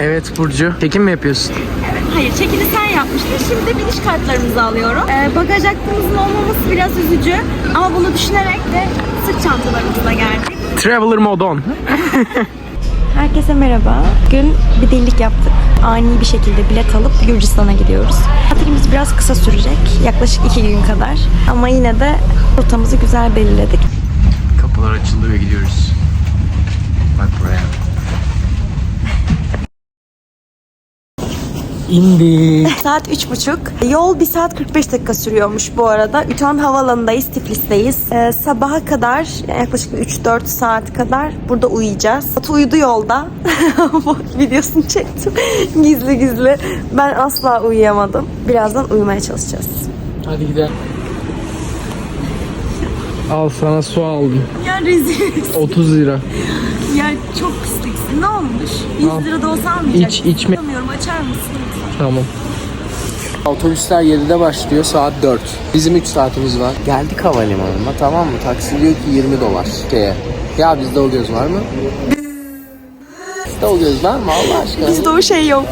Evet Burcu. Çekim mi yapıyorsun? Hayır, çekini sen yapmıştın. Şimdi de biniş kartlarımızı alıyorum. Ee, bagaj hakkımızın olmaması biraz üzücü. Ama bunu düşünerek de sırt çantalarımızla geldik. Traveler mode on. Herkese merhaba. Bugün bir delilik yaptık. Ani bir şekilde bilet alıp Gürcistan'a gidiyoruz. Tatilimiz biraz kısa sürecek. Yaklaşık iki gün kadar. Ama yine de rotamızı güzel belirledik. Kapılar açıldı ve gidiyoruz. Bak buraya. İndik. Saat üç buçuk. Yol 1 saat 45 dakika sürüyormuş bu arada. Ütan Havalanı'ndayız, Tiflis'teyiz. Ee, sabaha kadar yaklaşık 3-4 saat kadar burada uyuyacağız. Batu uyudu yolda. Videosunu çektim. gizli gizli. Ben asla uyuyamadım. Birazdan uyumaya çalışacağız. Hadi gidelim. Al sana su aldım. Ya rezil. 30 lira. Ya çok pisliksin. Ne olmuş? Al. 100 lira da olsa almayacaksın. İç, içme. Açar mısın? Tamam. Otobüsler 7'de başlıyor saat 4. Bizim 3 saatimiz var. Geldik havalimanına tamam mı? Taksi diyor ki 20 dolar şeye. Ya bizde o göz var mı? Bizde o göz var mı Allah aşkına? Bizde o şey yok.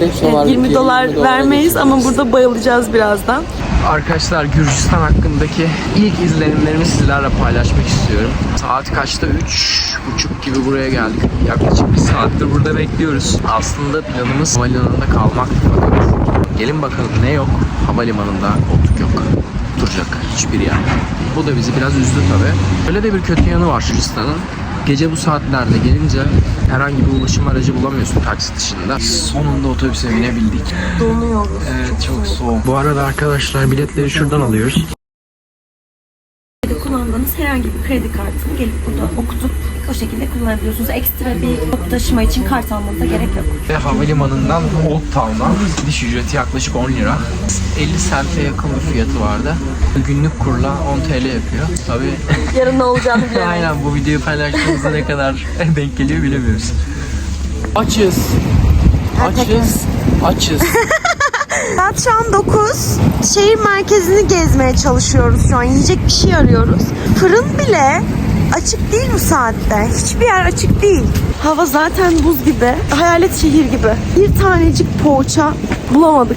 5 dolar, 20 dolar 20 vermeyiz ama burada bayılacağız birazdan. Arkadaşlar Gürcistan hakkındaki ilk izlenimlerimi sizlerle paylaşmak istiyorum. Saat kaçta? 3.30 gibi buraya geldik. Yaklaşık bir saattir burada bekliyoruz. Aslında planımız havalimanında kalmak. Fakat gelin bakalım ne yok? Havalimanında koltuk yok. Duracak hiçbir yer. Bu da bizi biraz üzdü tabi. Öyle de bir kötü yanı var Gürcistan'ın. Gece bu saatlerde gelince herhangi bir ulaşım aracı bulamıyorsun taksi dışında. Sonunda otobüse binebildik. Donuyoruz. Evet çok soğuk. Bu arada arkadaşlar biletleri şuradan alıyoruz. Kullandığınız herhangi bir kredi kartını gelip burada okutup o şekilde kullanabiliyorsunuz. Ekstra bir toplu taşıma için kart almanıza gerek yok. Ve havalimanından Old Town'a gidiş ücreti yaklaşık 10 lira. 50 sente yakın bir fiyatı vardı. Günlük kurla 10 TL yapıyor. Tabii Yarın ne olacağını bilemeyiz. aynen bu videoyu paylaştığımızda ne kadar denk geliyor bilemiyoruz. Açız. Açız. Açız. Saat şu an 9. Şehir merkezini gezmeye çalışıyoruz şu an. Yiyecek bir şey arıyoruz. Fırın bile açık değil bu saatte. Hiçbir yer açık değil. Hava zaten buz gibi. Hayalet şehir gibi. Bir tanecik poğaça bulamadık.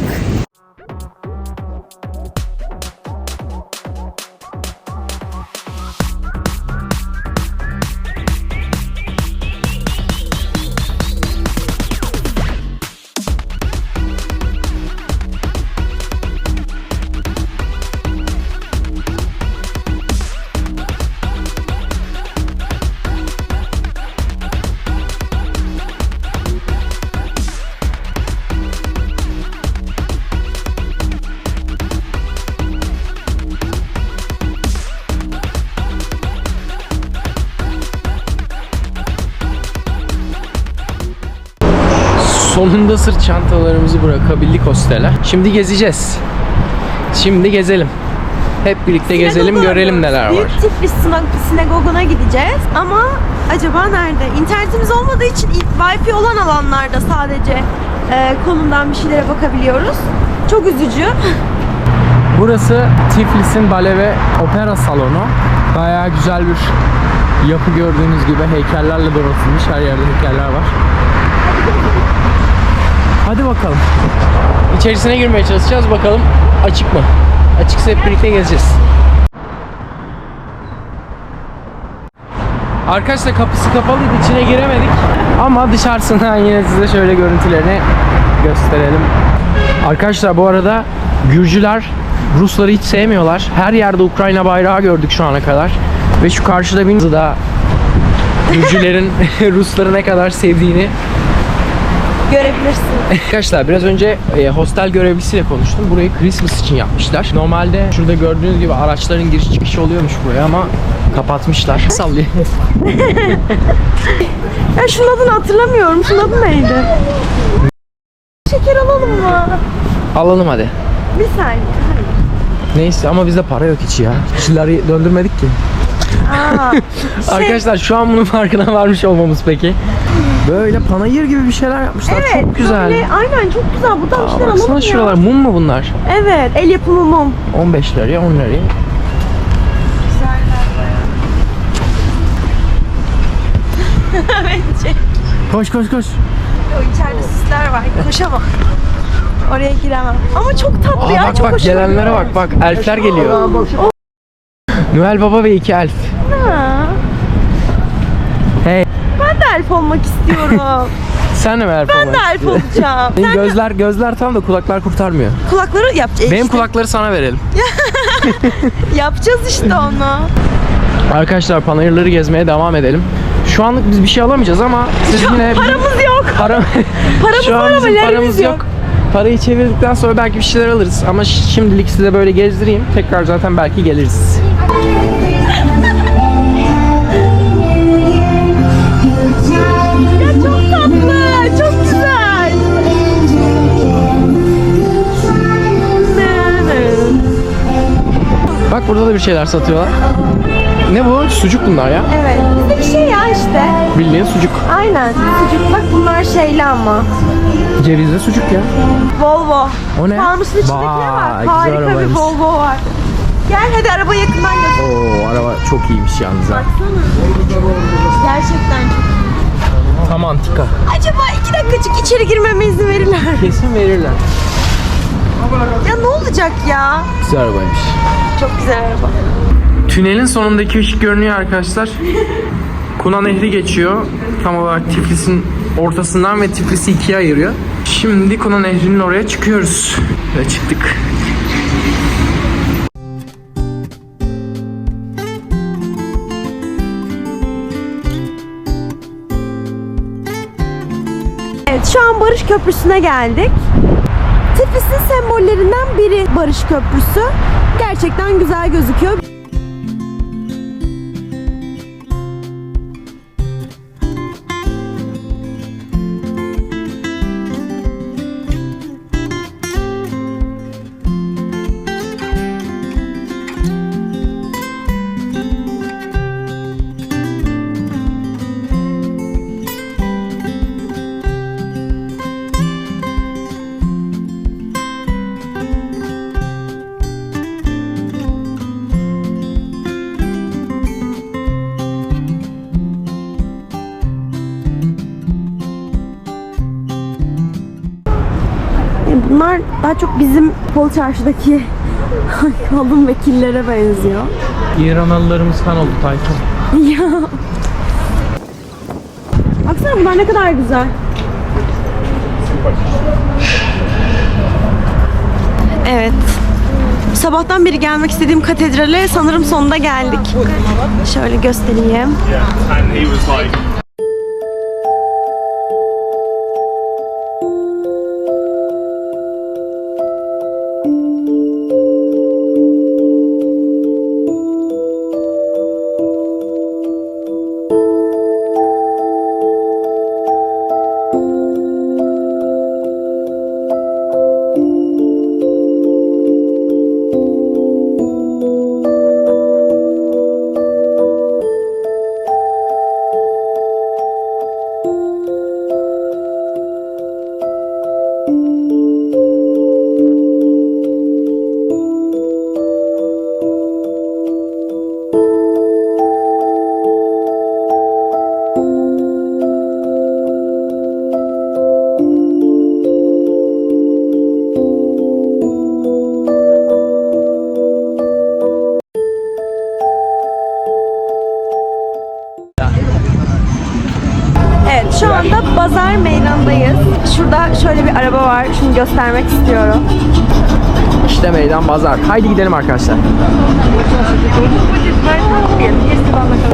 Sonunda sırt çantalarımızı bırakabildik hostele. Şimdi gezeceğiz. Şimdi gezelim. Hep birlikte gezelim, Sinagoga görelim arıyoruz. neler var. Büyük Tiflis Sina- sinagoguna gideceğiz. Ama acaba nerede? İnternetimiz olmadığı için Wi-Fi olan alanlarda sadece e, konumdan bir şeylere bakabiliyoruz. Çok üzücü. Burası Tiflis'in bale ve opera salonu. Bayağı güzel bir yapı gördüğünüz gibi heykellerle donatılmış. Her yerde heykeller var. Hadi bakalım. İçerisine girmeye çalışacağız. Bakalım açık mı? Açıksa hep birlikte gezeceğiz. Arkadaşlar kapısı kapalıydı. içine giremedik. Ama dışarısından yine size şöyle görüntülerini gösterelim. Arkadaşlar bu arada Gürcüler Rusları hiç sevmiyorlar. Her yerde Ukrayna bayrağı gördük şu ana kadar. Ve şu karşıda bir da Gürcülerin Rusları ne kadar sevdiğini Görebilirsin. Arkadaşlar biraz önce e, hostel görevlisiyle konuştum. Burayı Christmas için yapmışlar. Normalde şurada gördüğünüz gibi araçların giriş çıkışı oluyormuş buraya ama kapatmışlar. Sallıyor. Ya şunun adını hatırlamıyorum. Şunun adı neydi? Şeker alalım mı? Alalım hadi. Bir saniye. Hayır. Neyse ama bizde para yok hiç ya. Kişileri döndürmedik ki. Aa, şey, Arkadaşlar şu an bunun farkına varmış olmamız peki. Böyle panayır gibi bir şeyler yapmışlar. evet. Çok güzel. Böyle, aynen çok güzel. Buradan bir Aa, şeyler alalım ya. şuralar mum mu bunlar? Evet. El yapımı mum. 15 liraya 10 liraya. Bence. Koş koş koş. O içeride süsler var. Koşamam. Oraya giremem. Ama çok tatlı Aa, ya. bak çok bak hoşuma gelenlere bak bak elfler geliyor. Noel Baba ve iki elf. Ha. Elf olmak istiyorum. sen de mi elf ben de elf olacağım. Senin gözler gözler tam da kulaklar kurtarmıyor. Kulakları yapacağız. Benim kulakları sana verelim. Yapacağız işte onu. Arkadaşlar panayırları gezmeye devam edelim. Şu anlık biz bir şey alamayacağız ama siz yine Paramız yok. para Paramız Şu an var ama bizim yerimiz paramız yok. yok. Parayı çevirdikten sonra belki bir şeyler alırız ama şimdilik size böyle gezdireyim. Tekrar zaten belki geliriz. Bak burada da bir şeyler satıyorlar. Ne bu? Sucuk bunlar ya. Evet. Bizde bir şey ya işte. Bildiğin sucuk. Aynen. Sucuk bak bunlar şeyli ama. Cevizli sucuk ya. Volvo. O ne? Fanusun içinde ne var? Harika bir. Volvo var. Gel hadi araba yakından göster. Oo araba çok iyiymiş yalnız ha. Gerçekten çok. Tam antika. Acaba iki dakikacık içeri girmeme izin verirler. Kesin verirler. Ya ne olacak ya? Güzel arabaymış. Çok güzel araba. Tünelin sonundaki ışık görünüyor arkadaşlar. Kuna Nehri geçiyor. Tam olarak Tiflis'in ortasından ve Tiflis'i ikiye ayırıyor. Şimdi Kuna Nehri'nin oraya çıkıyoruz. Ve çıktık. Evet şu an Barış Köprüsü'ne geldik. Tiflis'in sembollerinden biri Barış Köprüsü. Gerçekten güzel gözüküyor. Daha çok bizim Pol Çarşı'daki alım vekillere benziyor. İranalılarımız kan oldu Tayfun. Ya. Baksana bunlar ne kadar güzel. Evet. Sabahtan beri gelmek istediğim katedrale sanırım sonunda geldik. Şöyle göstereyim. Şurada şöyle bir araba var. Şunu göstermek istiyorum. İşte meydan pazar. Haydi gidelim arkadaşlar.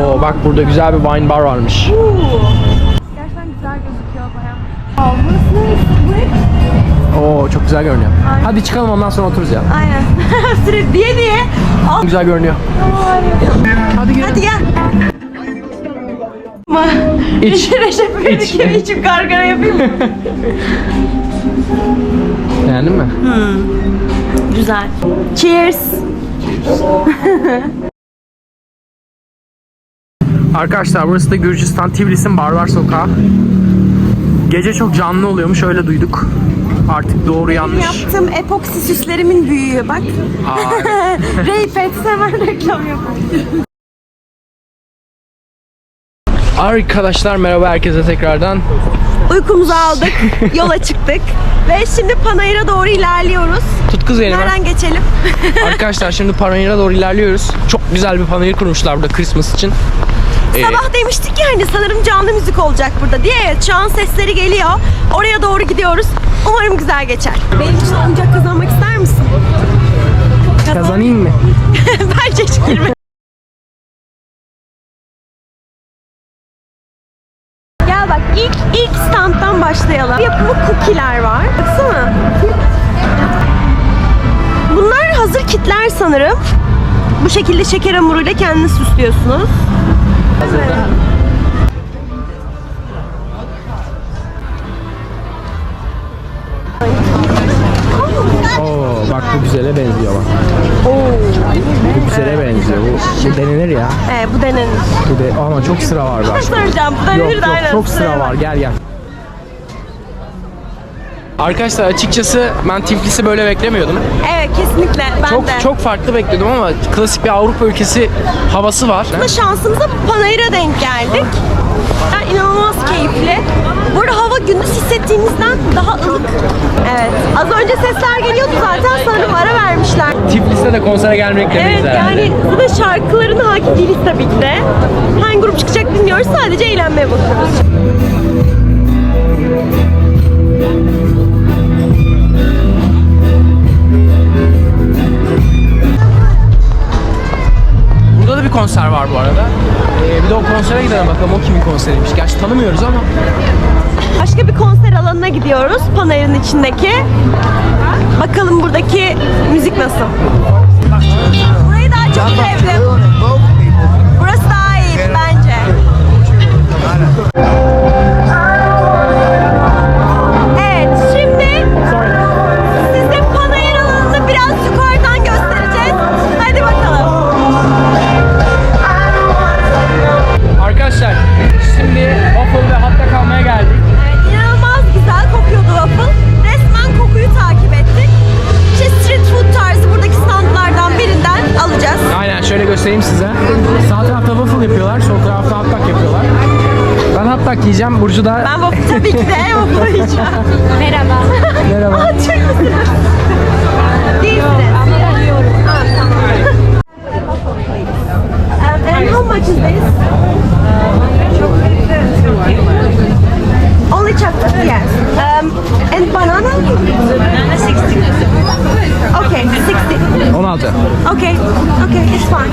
Oo bak burada güzel bir wine bar varmış. Gerçekten güzel gözüküyor bayağı. Oo çok güzel görünüyor. Hadi çıkalım ondan sonra otururuz ya. Aynen. Sürekli diye diye. Güzel görünüyor. Hadi gel. Hadi gel. Ma. İç. Recep bir İç. kere içip gargara yapayım mı? Beğendin mi? Güzel. Cheers. Arkadaşlar burası da Gürcistan Tiflis'in Barbar Sokağı. Gece çok canlı oluyormuş öyle duyduk. Artık doğru yanlış. Yaptığım epoksi süslerimin büyüğü bak. Aa, Reyfet hemen reklam yapalım. Arkadaşlar merhaba herkese tekrardan. Uykumuzu aldık, yola çıktık ve şimdi Panayır'a doğru ilerliyoruz. Tut kız elime. Nereden geçelim? Arkadaşlar şimdi Panayır'a doğru ilerliyoruz. Çok güzel bir panayır kurmuşlar burada Christmas için. Ee, Sabah demiştik ya hani sanırım canlı müzik olacak burada diye. Evet şu an sesleri geliyor. Oraya doğru gidiyoruz. Umarım güzel geçer. Benim için oyuncak kazanmak ister misin? kazanayım mı? Bence hiç girme. İlk standtan başlayalım. Yapımı cookie'ler var. Baksana. Bunlar hazır kitler sanırım. Bu şekilde şeker hamuruyla kendini süslüyorsunuz. Oo bak bu güzele benziyor bak. Oo. Bu güzele benziyor. Bu, bu denenir ya. Ee, bu denenir. Bu de ama çok sıra var bak. Soracağım. Bu denenir Yok de yok aynen. çok sıra var gel gel. Arkadaşlar açıkçası ben Tiflis'i böyle beklemiyordum. Evet kesinlikle. Ben Çok de. çok farklı bekliyordum ama klasik bir Avrupa ülkesi havası var. Aslında şansımıza Panayır'a denk geldik. Yani inanılmaz keyifli. Burada hava gündüz hissettiğimizden daha ılık. Evet. Az önce sesler geliyordu zaten sanırım ara vermişler. Tiflis'te de konsere gelmek de Evet yani zaten şarkıların hakim değiliz tabii ki de. Hangi grup çıkacak bilmiyoruz sadece eğlenmeye bakıyoruz. Burada da bir konser var bu arada. Ee, bir de o konsere gidelim bakalım o kimin konseriymiş. Gerçi tanımıyoruz ama. Başka bir konser alanına gidiyoruz Panayır'ın içindeki. Bakalım buradaki müzik nasıl? Burayı daha çok sevdim. Şöyle göstereyim size. Sağ tarafta waffle yapıyorlar, sol tarafta hot dog yapıyorlar. Ben hot dog yiyeceğim, Burcu da... Ben waffle tabii ki de waffle yiyeceğim. Merhaba. Merhaba. Aa, müsünüz? Değilsiniz. Ama yiyorum. Aa, tamam. And how much is this? Only chocolate, yes. Um, and banana? Banana 60. Okay, 60. 16. Okay, okay, it's fine.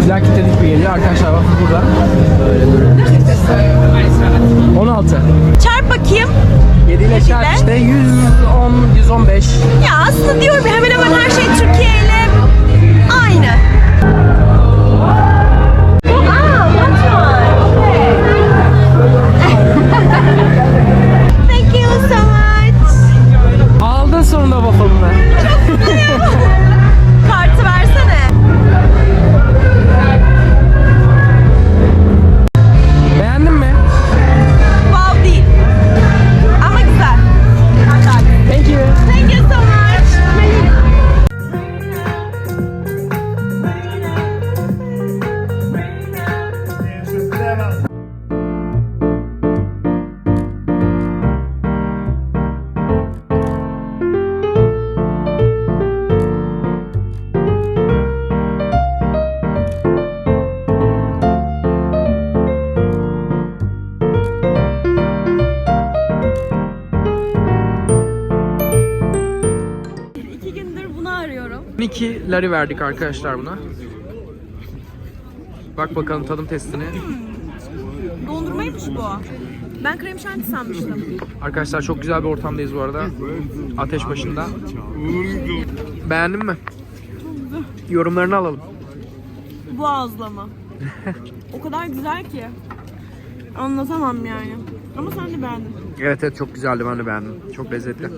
Güzel kitledik bir geliyor. Arkadaşlar waffle burada. Böyle durun. 16. Çarp bakayım. 7 ile çarp işte 110, 115. Ya aslında diyorum hemen hemen her şey Türkiye ile aynı. Lari verdik arkadaşlar buna. Bak bakalım tadım testini. Dondurmaymış bu. Ben krem şanti sanmıştım. Arkadaşlar çok güzel bir ortamdayız bu arada. Ateş başında. Beğendin mi? Yorumlarını alalım. Bu ağızlama. o kadar güzel ki. Anlatamam yani. Ama sen de beğendin. Evet evet çok güzeldi ben de beğendim. Çok lezzetli.